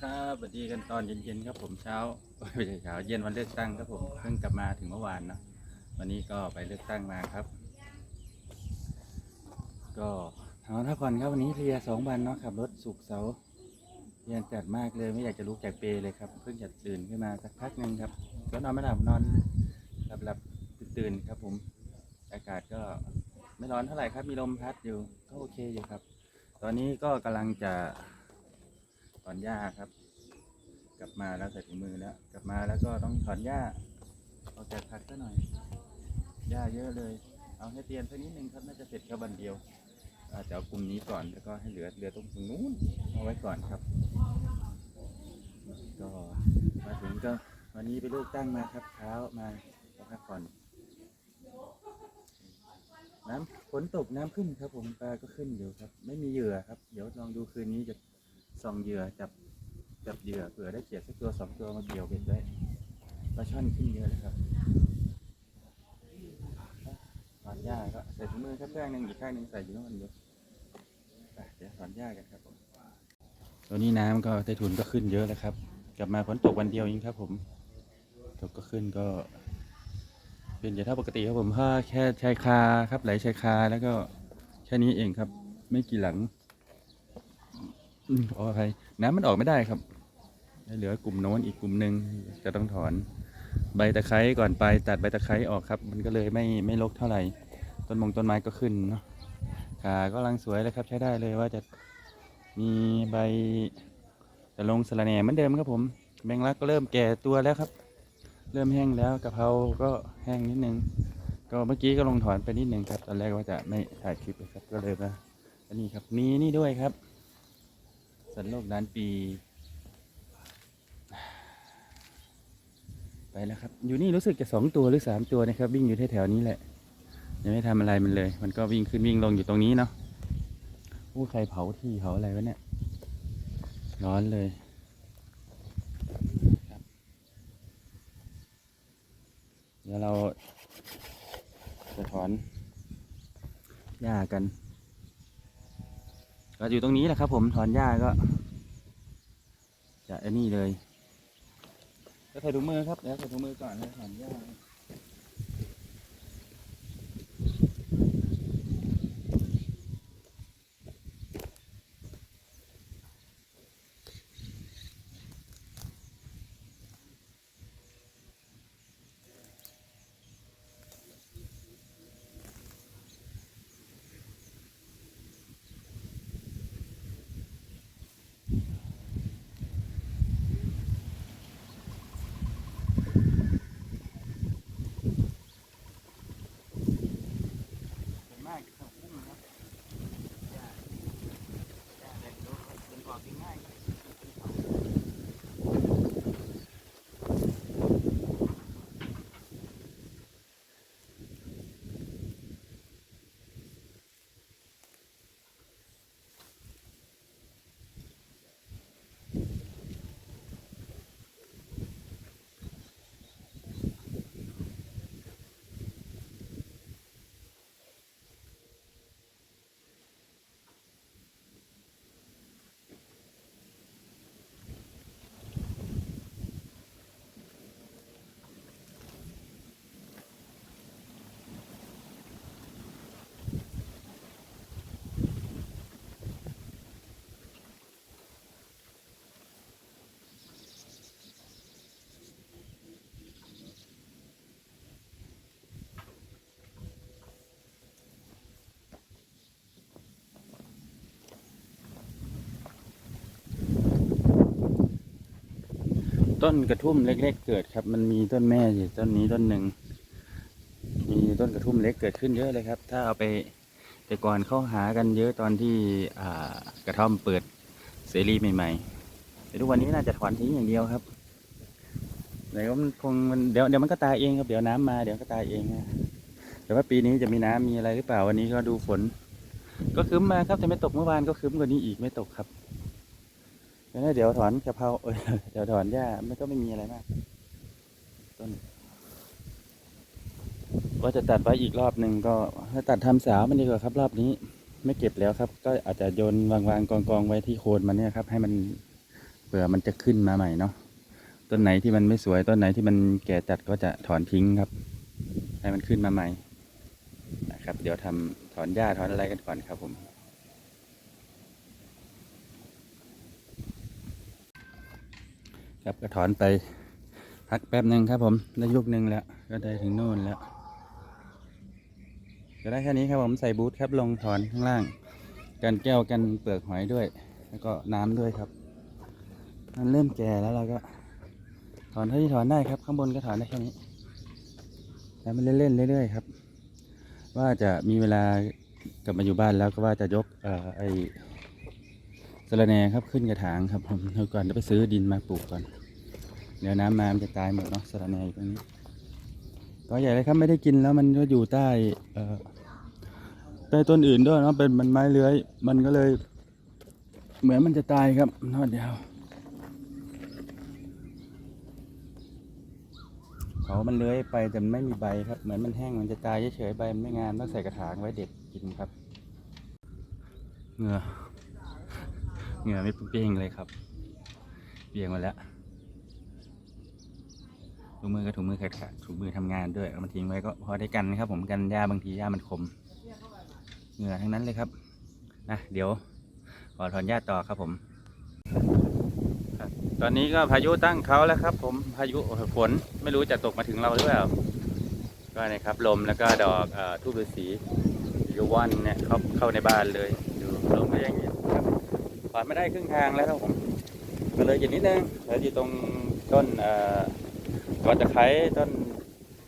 ครับสวัสดีกันตอนเย็นๆครับผมเช้าไม่ใช่เช้าเย็นวันเลือกตั้งครับผมเพิ่งกลับมาถึงเมื่อวานเนะวันนี้ก็ไปเลือกตั้งมาครับ ก็นอนพักผ่อนครับวันนี้เพลียสองวันเนาะขับรถสุกเสาร์เพลียจัดมากเลยไม่อยากจะลุกจากเปเลยครับเพิ่งจะตื่นขึ้นมาสักพักหนึ่งครับก็นอนไม่หลับนอนหลับหลับตื่นครับผม อากาศก็ไม่ร้อนเท่าไหร่ครับมีลมพัดอยู่ก็โอเคอยู่ครับ ตอนนี้ก็กำลังจะ อนหญ้าครับ กลับมาแล้วใส่ถุงมือแล้ว กลับมาแล้วก็ต้องถอนหญ้าออกจากผักซะหน่อยหญ้าเยอะเลย เอาให้เตียนสักนิดนึงครับน่าจะเสร็จแค่วันเดียวอาจจะเอากลุ่มนี้ก่อนแล้วก็ให้เหลือเหลือตรงตรงนู้นเอาไว้ก่อนครับ ก็มาถึงก็วันนี้ไปเลือกตั้งมาครับเช้ามาพักผ่อนน้ำฝนตกน้ำขึ้นครับผมปลาก็ขึ้นอยู่ครับ ไม่มีเหยื่อครับ เดี๋ยวลองดูคืนนี้จะ ส่องเหยื่อจับจับเหยื่อเผื่อได้เขียดสักตัวสองตัวมาเกี่ยวเบ็ดไว้ปลาช่อนขึ้นเยอะเลยครับถอนหญ้าก็ใส่ถุงมือแครับข้งหนึ่งอีกข้างหนึ่งใส่อยู่โน่นอยู่ไปเดี๋ยวถอนหญ้ากันครับผมตัวนี้น้ำก็ใต้ถุนก็ขึ้นเยอะแล้วครับ กลับมาฝนตกวันเดียวเองครับ ผมตกก็ขึ้นก็ เป็นอย่างเท่าปกติครับผมถ้าแค่ชายคาครับไหลชายคาแล้วก็แค่นี้เองครับ ไม่กี่หลัง ขออภัยน้ำมันออกไม่ได้ครับ เหลือกลุ่มโน้นอีกกลุ่มหนึ่งจะต้องถอน ใบตะไคร้ก่อนไปตัดใบตะไคร้ออกครับ มันก็เลยไม่ไม่รกเท่าไหร่ ต้นมงต้นไม้ก็ขึ้นเนาะขาก็กำลังสวยเลยครับใช้ได้เลยว่าจะมีใบจะลงสะระแหน่เหมือนเดิมครับผมแมงลักก็เริ่มแก่ตัวแล้วครับ เริ่มแห้งแล้วกะเพราก็แห้งนิดนึง ก็เมื่อกี้ก็ลงถอนไปนิดนึงครับ ตอนแรกว่าจะไม่ถ่ายคลิปเลยครับก็เลยมาอันนี้ครับมีนี่ด้วยครับ สันโลกล้านปี ไปแล้วครับ อยู่นี่รู้สึกจะสองตัวหรือสามตัวนะครับ วิ่งอยู่แถวๆนี้แหละ ยังไม่ทำอะไรมันเลย มันก็วิ่งขึ้นวิ่งลงอยู่ตรงนี้เนาะอู้ใครเผาที่เผาอะไรวะเนี่ย ร้อนเลยเดี๋ยวเราจะถอนหญ้ากัน ก็อยู่ตรงนี้แหละครับ ผมถอนหญ้าก็ จะไอ้นี่เลยก็ใส่ถุงมือครับแล้วใส่ถุงมือก่อนแล้วถอนหญ้าส่วนมากจะเข้าพุ่งครับหญ้าหญ้าแดงโดนดึงออกง่ายครับ ต้นกระทุ่มเล็ก ๆ เกิดครับ มันมีต้นแม่อยู่ต้นนี้ต้นหนึ่งมีต้นกระทุ่มเล็กเกิดขึ้นเยอะเลยครับ ถ้าเอาไปแต่ก่อนเข้าหากันเยอะตอนที่กระท่อมเปิดเสรีใหม่ๆแต่ทุกวันนี้น่าจะถอนทิ้งอย่างเดียวครับแต่ก็มันคงมันเดี๋ยวเดี๋ยวมันก็ตายเองครับเดี๋ยวน้ำมาเดี๋ยวก็ตายเองนะแต่ว่าปีนี้จะมีน้ำมีอะไรหรือเปล่าวันนี้ก็ดูฝน ก็คืมมาครับแต่ไม่ตกเมื่อวานก็คืมกว่านี้อีกไม่ตกครับ แล้วเดี๋ยวถอนกะเพราเอยเดี๋ยวถอนหญ้ามันก็ไม่มีอะไรมาก ต้นว่าจะตัดไว้อีกรอบหนึ่งก็ถ้าตัดทำสาวมันดีกว่าครับ รอบนี้ ไม่เก็บแล้วครับ ก็อาจจะโยนวางวางกองกองไว้ที่โคนมันเนี่ยครับ ให้มันเผื่อมันจะขึ้นมาใหม่เนาะต้นไหนที่มันไม่สวยต้นไหนที่มันแก่จัดก็จะถอนทิ้งครับ ให้มันขึ้นมาใหม่นะครับ เดี๋ยวทำถอนหญ้าถอนอะไรกันก่อนครับผม ครับก็ถอนไปพักแป๊บหนึ่งครับผมได้ยุกหนึ่งแล้ว ก็ได้ถึงโน่นแล้วก็ได้แค่นี้ครับผมใส่บูทครับลงถอนข้างล่าง กันแก้วกันเปลือกหอยด้วย แล้วก็น้ำด้วยครับ มันเริ่มแก่แล้วเราก็ ถอนเท่าที่ถอนได้ครับ ข้างบนก็ถอนได้แค่นี้แล้วมันเล่นๆเรื่อยๆครับ ว่าจะมีเวลากลับมาอยู่บ้านแล้วก็ว่าจะยกเอ่อไอสะระแหน่ครับขึ้นกระถางครับผมเดี๋ยวก่อนจะไปซื้อดินมาปลูกก่อน เดี๋ยวน้ำมามันจะตายหมดเนาะสะระแหน่อยู่ตรงนี้ก็ใหญ่เลยครับไม่ได้กินแล้วมันก็อยู่ใต้เอ่อใต้ต้นอื่นด้วยเนาะเป็นมันไม้เลื้อย มันก็เลย เหมือนมันจะตายครับนอดเดียวเขามันเลื้อยไปแต่มันไม่มีใบครับ เหมือนมันแห้งมันจะตายเฉยๆใบมันไม่งามต้องใส่กระถางไว้เด็ดกินครับเหงื่อเหงื่อไม่เปียงเลยครับเปรี้ยงหมาแล้ว ถุงมือกับถุงมือขาดๆถุงมือทำงานด้วยเอามาทิ้งไว้ก็พอได้กันนะครับ ผมกันหญ้าบางทีหญ้ามันคมเหงื่อทั้งนั้นเลยครับนะเดี๋ยวขอถอนหญ้าต่อครับผมตอนนี้ก็พายุตั้งเขาแล้วครับ ผมพายุฝนไม่รู้จะตกมาถึงเราหรือเปล่าก็นะครับลมแล้วก็ดอกอทูบฤาษียูวอนเนี่ยเข้าเข้าในบ้านเลยดูลมก็ยังเงียบครับถอนไม่ได้ครึ่งทางแล้วครับผมก็เลยอยู่นิดนึงเหลืออยู่ตรงต้น เอ่อก็จะไคร้ต้น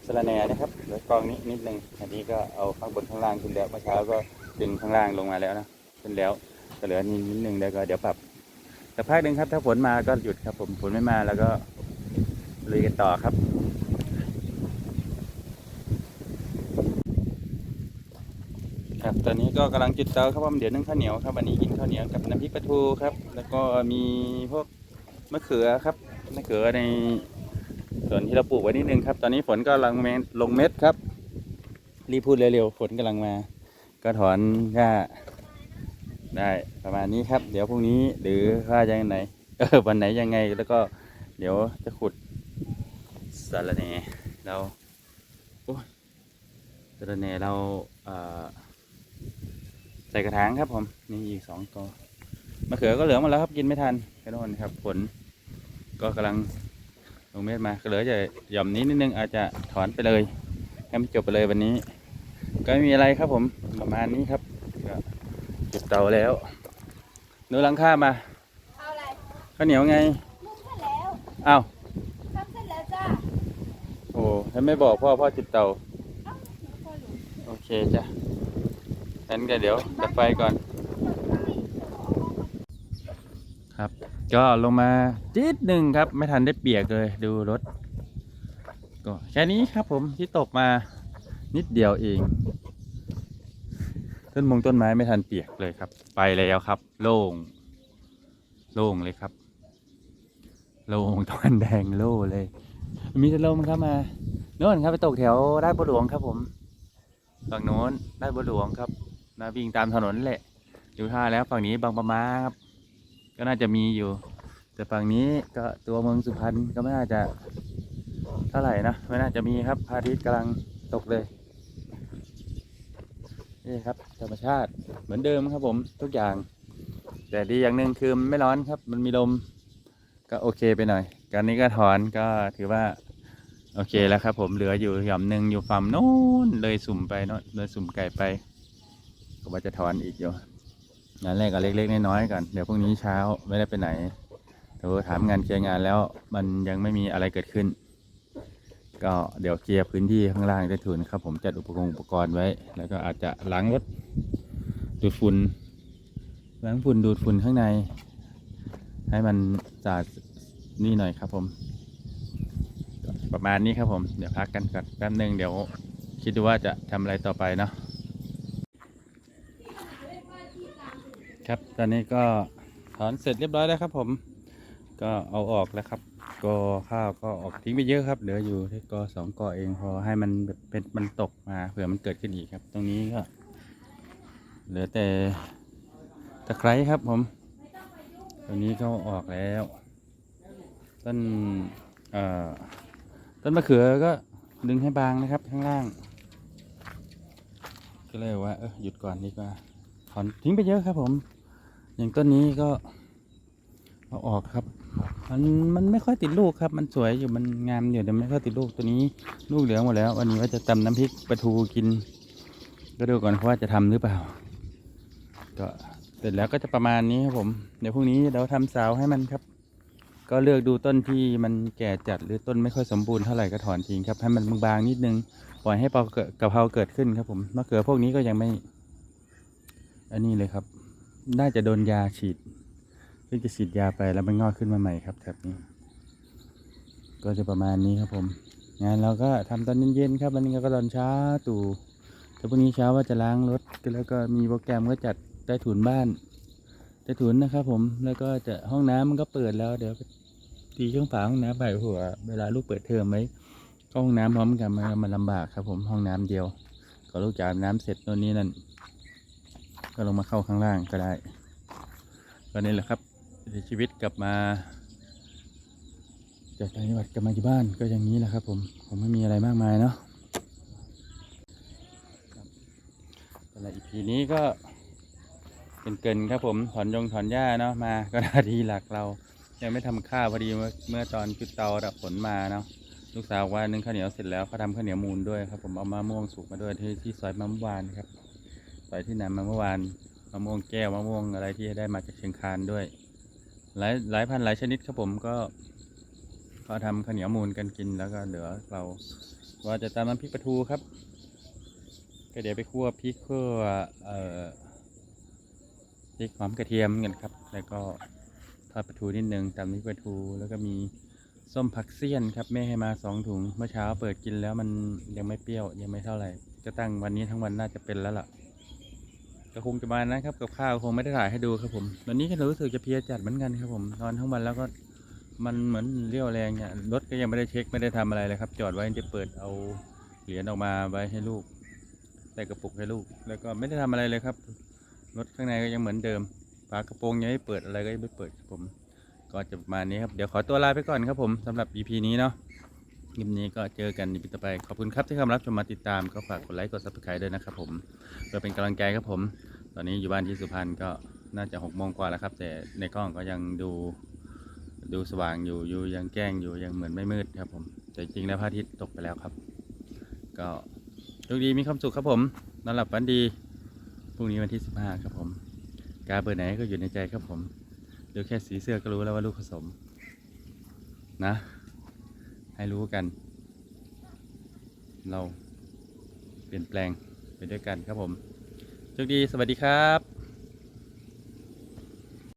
สะระแหน่นะครับเหลือกองนี้นิดนึงอันนี้ก็เอาข้างบนข้างล่างขึ้นแล้วเมื่อเช้าก็ดึงข้างล่างลงมาแล้วนะขึ้นแล้วก็เหลือนิดนิดนึงแล้วก็เดี๋ยวปรับแต่พักหนึ่งครับ ถ้าฝนมาก็หยุดครับ ผมฝนไม่มาแล้วก็ลุยกันต่อครับครับตอนนี้ก็กำลังจุดเตาครับผมเดี๋ยวนึ่งข้าวเหนียวครับวันนี้กินข้าวเหนียวกับน้ำพริกปลาทูครับ แล้วก็มีพวกมะเขือครับมะเขือใน ส่วนที่เราปลูกไว้นิดนึงครับ ตอนนี้ฝนก็กำลังเม็ดลงเม็ดครับ รีบพูดเร็วๆ ฝนกำลังมา ก็ถอนหญ้าได้ประมาณนี้ครับ เดี๋ยวพรุ่งนี้หรือว่ายังไงเออวันไหนยังไงแล้วก็ เดี๋ยวจะขุดสารแหน่เราโอ้สารแหน่เราเอ่อใส่กระถางครับผมนี่อีกสองกอมะเขือก็เหลืองหมดแล้วครับกินไม่ทันกระโดนครับฝนก็กำลัง ลงเม็ดมาก็เหลือจะหย่อมนี้นิดนึงอาจจะถอนไปเลยให้มันจบไปเลยวันนี้ ก็ไม่มีอะไรครับผมประมาณนี้ครับก็จุดเตาแล้วหนูหลังข้ามาเอาอะไรข้าวเหนียวไงนึ่งเสร็จแล้วอ้าวทำเสร็จแล้วจ้าโอ้ถ้าไม่บอกพ่อพ่อจุดเตาเอ้าหนูก็รู้โอเคจ้ะงั้นก็เดี๋ยวดับไฟก่อนครับ ก็ลงมาจิดหนึ่งครับ ไม่ทันได้เปียกเลยดูรถ ก็แค่นี้ครับผมที่ตกมานิดเดียวเอง ต้นมงต้นไม้ไม่ทันเปียกเลยครับ ไปแล้วครับ โล่ง โล่งเลยครับ โล่งตอนแดงโล่เลย มีแต่ลมครับมาโน่นครับไปตกแถวราชบุรีหลวงครับผมฝั่งโน้นราชบุรีหลวงครับนะวิ่งตามถนนแหละดูท่าแล้วฝั่งนี้บางปะมาครับ ก็น่าจะมีอยู่ แต่ฝั่งนี้ก็ตัวเมืองสุพรรณก็ไม่น่าจะเท่าไหร่นะไม่น่าจะมีครับพระอาทิตย์กำลังตกเลยนี่ครับธรรมชาติเหมือนเดิมครับผมทุกอย่าง แต่ดีอย่างหนึ่งคือไม่ร้อนครับ มันมีลมก็โอเคไปหน่อยการนี้ก็ถอนก็ถือว่าโอเคแล้วครับ ผมเหลืออยู่หย่อมหนึ่งอยู่ฝั่งโน้นเลยสุ่มไปโน้นเลยสุ่มไก่ไปก็ว่าจะถอนอีกอยู่งานแรกก็เล็กๆน้อยๆก่อนเดี๋ยวพรุ่งนี้เช้าไม่ได้ไปไหน โทรถามงานเคลียร์งานแล้วมันยังไม่มีอะไรเกิดขึ้น ก็เดี๋ยวเคลียร์พื้นที่ข้างล่างได้ทุนครับ ผมจัดอุปกรณ์อุปกรณ์ไว้ แล้วก็อาจจะล้างรถดูดฝุ่นล้างฝุ่นดูดฝุ่นข้างใน ให้มันสะอาดนี่หน่อยครับ ผม ประมาณนี้ครับผมเดี๋ยวพักกันก่อนแป๊บหนึ่งเดี๋ยวคิดดูว่าจะทำอะไรต่อไปเนาะครับตอนนี้ก็ถอนเสร็จเรียบร้อยแล้วครับผม ก็เอาออกแล้วครับกอข้าวก็ออกทิ้งไปเยอะครับ เหลืออยู่ที่กอสองกอเองพอให้มันแบบเป็นมันตกมาเผื่อมันเกิดขึ้นอีกครับ ตรงนี้ก็ เหลือแต่ตะไคร้ครับผมตัวนี้ก็ออกแล้ว ต้นเอ่อต้นมะเขือก็ดึงให้บางนะครับ ข้างล่าง ก็เลยว่าเออหยุดก่อนดีกว่าถอนทิ้งไปเยอะครับผม อย่างต้นนี้ก็เอาออกครับ มันมันไม่ค่อยติดลูกครับ มันสวยอยู่มันงามอยู่แต่ไม่ค่อยติดลูกตัวนี้ลูกเหลืองหมดแล้ว วันนี้ว่าจะตำน้ำพริกปลาทูกิน ก็ดูก่อนว่าจะทำหรือเปล่า ก็เสร็จแล้วก็จะประมาณนี้ครับผม เดี๋ยวพรุ่งนี้เราทำเสาให้มันครับ ก็เลือกดูต้นที่มันแก่จัดหรือต้นไม่ค่อยสมบูรณ์เท่าไหร่ก็ถอนทิ้งครับให้มันบางๆนิดนึงปล่อยให้เปลาเกิดกะเพราเกิดขึ้นครับผมมะเขือพวกนี้ก็ยังไม่ อันนี้เลยครับ น่าจะโดนยาฉีด พิ่งจะฉีดยาไปแล้วมันงอกขึ้นมาใหม่ครับแถบนี้ ก็จะประมาณนี้ครับผมงานเราก็ทำตอนเย็นๆครับวันนี้ก็ตอนเช้าตู่แต่พรุ่งนี้เช้าว่าจะล้างรถแล้วก็มีโปรแกรมก็จัดใต้ถุนบ้านใต้ถุนนะครับผมแล้วก็จะห้องน้ำมันก็เปิดแล้วเดี๋ยวตีช่องฝาห้องน้ำไปหัวเวลาลูกเปิดเทอมไหมก็ห้องน้ำพร้อมกันมันมันลำบากครับผมห้องน้ำเดียว ก็ลูกจากอาบน้ำเสร็จโน่นนี่นั่นก็ลงมาเข้าข้างล่างก็ได้ก็นี่แหละครับ ชีวิตกลับมา จากต่างจังหวัดกลับมาที่บ้านก็อย่างนี้แหละครับ ผมผมไม่มีอะไรมากมายเนาะแต่ละอีพีนี้ก็เป็นเกินครับผมถอนยงถอนหญ้าเนาะมาก็นาทีหลักเรา ยังไม่ทำข้าวพอดีเมื่อตอนจุดเตาดับฝนมาเนาะลูกสาวว่านึ่งข้าวเหนียวเสร็จแล้วเขาทำข้าวเหนียวมูนด้วยครับ ผมเอามะม่วงสุกมาด้วยที่ที่ซอยมะม่วานครับซอยที่นำมาเมื่อวานมะม่วงแก้วมะม่วงอะไรที่ได้มาจากเชียงคานด้วย หลายหลายพันหลายชนิดครับผมก็ก็ทำข้าวเหนียวมูนกันกินแล้วก็เหลือเราว่าจะตามน้ำพริกปลาทูครับ ก็เดี๋ยวไปคั่วพริกคั่วเอ่อพริกหอมกระเทียมกันครับ แล้วก็ทอดปลาทูนิดนึงตามน้ำพริกปลาทูแล้วก็มีส้มผักเสี้ยนครับแม่ให้มาสองถุงเมื่อเช้าเปิดกินแล้วมันยังไม่เปรี้ยวยังไม่เท่าไหร่ก็ตั้งวันนี้ทั้งวันน่าจะเป็นแล้วล่ะ ก็คงจะมานะครับกับข้าวคงไม่ได้ถ่ายให้ดูครับผมวันนี้ก็รู้สึกจะเพียจัดเหมือนกันครับผมนอนทั้งวันแล้วก็มันเหมือนเรี่ยวแรงเนี่ยรถก็ยังไม่ได้เช็คไม่ได้ทำอะไรเลยครับ จอดไว้จะเปิดเอาเหรียญออกมาไว้ให้ลูกใส่กระปุกให้ลูก แล้วก็ไม่ได้ทำอะไรเลยครับรถข้างในก็ยังเหมือนเดิมฝากระโปรงยังไม่เปิดอะไรก็ยังไม่เปิดครับผม ก็จะประมาณนี้ครับเดี๋ยวขอตัวลาไปก่อนครับผมสำหรับ EP นี้เนาะ คลิปนี้ก็เจอกันในปีต่อไป ขอบคุณครับที่เข้ามารับชมมาติดตามก็ฝากกดไลค์กด subscribe ด้วยนะครับผมเพื่อเป็นกำลังใจครับผม ตอนนี้อยู่บ้านที่สุพรรณก็น่าจะหกโมงกว่าแล้วครับ แต่ในกล้องก็ยังดูดูสว่างอยู่อยู่ยังแจ้งอยู่ยังเหมือนไม่มืดครับผม แต่จริงแล้วพระอาทิตย์ตกไปแล้วครับ ก็โชคดีมีความสุขครับผมนอนหลับฝันดีพรุ่งนี้วันที่สิบห้าครับผม กาเบอร์ไหนก็อยู่ในใจครับผมดูแค่สีเสื้อก็รู้แล้วว่าลูกผสม นะ ให้รู้กัน เราเปลี่ยนแปลงไปด้วยกันครับผมโชคดีสวัสดีครับ